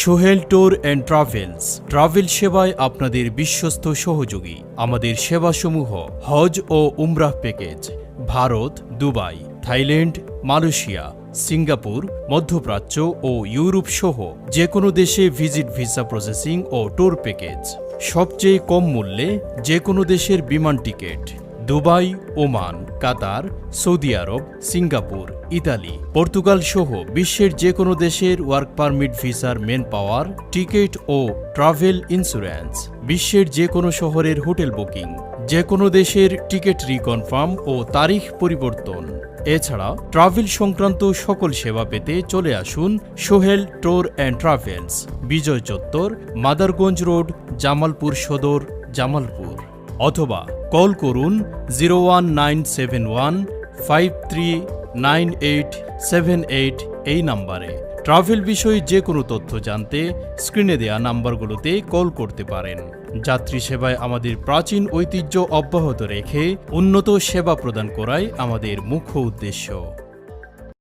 Sohel tour and travels, travel সেবায় আপনাদের বিশ্বস্ত সহযোগী। আমাদের সেবাসমূহ হজ ও উমরাহ package, Bharat, Dubai, Thailand, Malaysia, Singapore, মধ্যপ্রাচ্য ও ইউরোপ সহ যে কোনো দেশে ভিজিট ভিসা প্রসেসিং ও ট্যুর প্যাকেজ। সবচেয়ে কম মূল্যে যে কোনো দেশের বিমান ticket. Dubai, Oman, Qatar, Saudi Arabia, Singapore, Italy, Portugal সহ বিশ্বের যে কোনো দেশের ওয়ার্ক পারমিট ভিসার মেন পাওয়ার টিকিট ও ট্রাভেল ইন্স্যুরেন্স বিশ্বের যে কোনো শহরের হোটেল বুকিং যে কোনো দেশের টিকিট রিকনফার্ম ও তারিখ পরিবর্তন। এছাড়া ট্রাভেল সংক্রান্ত সকল সেবা পেতে চলে আসুন Sohel tour and travels, Bijoy Chattar, Madarganj road, Jamalpur Sadar, Jamalpur. অথবা কল করুন zero one nine seven one five three nine eight seven eight এই নাম্বারে। ট্রাভেল বিষয়ে যে কোনো তথ্য জানতে স্ক্রিনে দেয়া নাম্বারগুলোতে কল করতে পারেন। যাত্রী সেবায় আমাদের প্রাচীন ঐতিহ্য অব্যাহত রেখে উন্নত সেবা প্রদান করাই আমাদের মুখ্য উদ্দেশ্য।